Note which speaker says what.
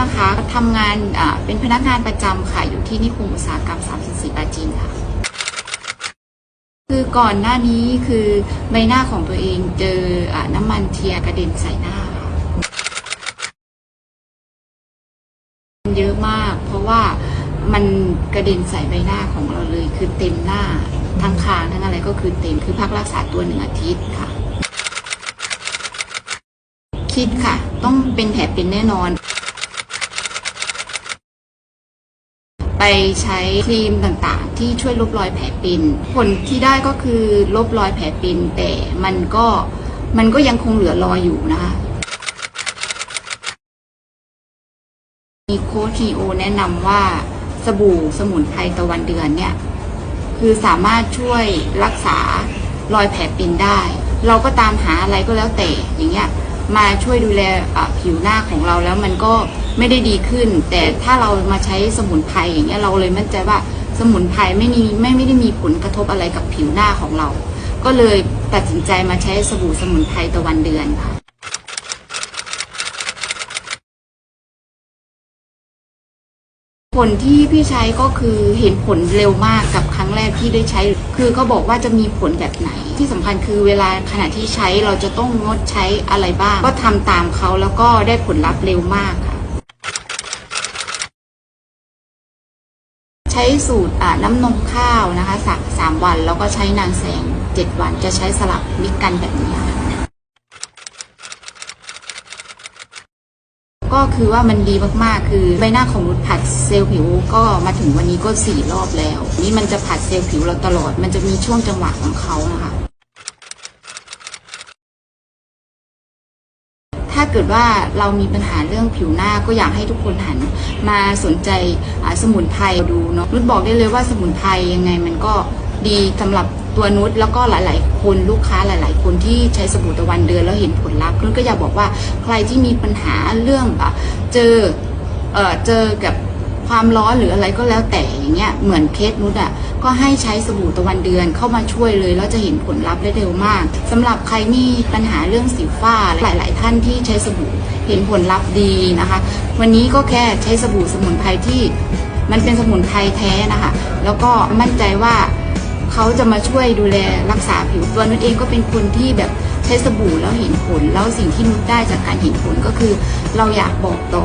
Speaker 1: นะคะทำงานเป็นพนักงานประจำค่ะอยู่ที่นิคมอุตสาหกรรม34ปาจีนค่ะ คือก่อนหน้านี้คือใบหน้าของตัวเองเจออน้ำมันเทียกระเด็นใส่หน้าค่ะเยอะมาก เพราะว่ามันกระเด็นใส่ใบหน้าของเราเลย คือเต็มหน้าทั้งคางทั้งอะไรก็คือเต็มคือพักรักษาตัวหนึ่งอาทิตย์ค่ะ คิดค่ะ ต้องเป็นแผลเป็นแน่นอน ไปใช้ครีมต่างๆ ที่ช่วยลบรอยแผลเป็น ผลที่ได้ก็คือลบรอยแผลเป็นแต่มันก็มันก็ยังคงเหลือรอยอยู่นะคะมีโค้ชทีโอแนะนำว่าสบู่สมุนไพรตะวันเดือนเนี่ย คือสามารถช่วยรักษารอยแผลเป็นได้ เราก็ตามหาอะไรก็แล้วแต่อย่างเงี้ยมาช่วยดูแลผิวหน้าของเราแล้วมันก็ ไม่ได้ดีขึ้น แต่ถ้าเรามาใช้สมุนไพรอย่างเงี้ยเราเลยมั่นใจว่าสมุนไพรไม่มีไม่ไม่ได้มีผลกระทบอะไรกับผิวหน้าของเรา ก็เลยตัดสินใจมาใช้สบู่สมุนไพรตะวันเดือนค่ะผลที่พี่ใช้ก็คือเห็นผลเร็วมากกับครั้งแรกที่ได้ใช้ คือเขาบอกว่าจะมีผลแบบไหน ที่สำคัญคือเวลาขณะที่ใช้เราจะต้องงดใช้อะไรบ้าง ก็ทำตามเขาแล้วก็ได้ผลลัพธ์เร็วมากค่ะ ใช้สูตรน้ำนมข้าวนะคะสักสามวันแล้วก็ใช้นางแสงเจ็ดวันจะใช้สลับมิกกันแบบนี้ค่ะก็คือว่ามันดีมากๆ คือใบหน้าของนุชผัดเซลล์ผิวก็มาถึงวันนี้ก็สี่รอบแล้ว นี่มันจะผัดเซลล์ผิวเราตลอด มันจะมีช่วงจังหวะของเขานะคะ ถ้า เกิดว่าเรามีปัญหาเรื่องผิวหน้าก็อยากให้ทุกคนหันมาสนใจสมุนไพรดูเนาะนุชบอกได้เลยว่าสมุนไพรยังไงมันก็ดีสำหรับตัวนุชแล้วก็หลาย ๆ คนลูกค้าหลาย ๆ คนที่ใช้สบู่ตะวันเดือนแล้วเห็นผลลัพธ์นุชก็อยากบอกว่าใครที่มีปัญหาเรื่องอะเจอเออเจอกับความร้อนหรืออะไรก็แล้วแต่อย่างเงี้ยเหมือนเคสนุชอะ ก็ให้ใช้สบู่ตะวันเดือนเข้ามาช่วยเลยแล้วจะเห็นผลลัพธ์ได้เร็วมากสำหรับใครมีปัญหาเรื่องสิวฝ้าหลาย ๆ ท่านที่ใช้สบู่เห็นผลลัพธ์ดีนะคะ วันนี้ก็แค่ใช้สบู่สมุนไพรที่มันเป็นสมุนไพรแท้นะคะ แล้วก็มั่นใจว่าเขาจะมาช่วยดูแลรักษาผิวตัวนุชเองก็เป็นคนที่แบบใช้สบู่แล้วเห็นผล แล้วสิ่งที่นุชได้จากการเห็นผลก็คือ เราอยากบอกต่อ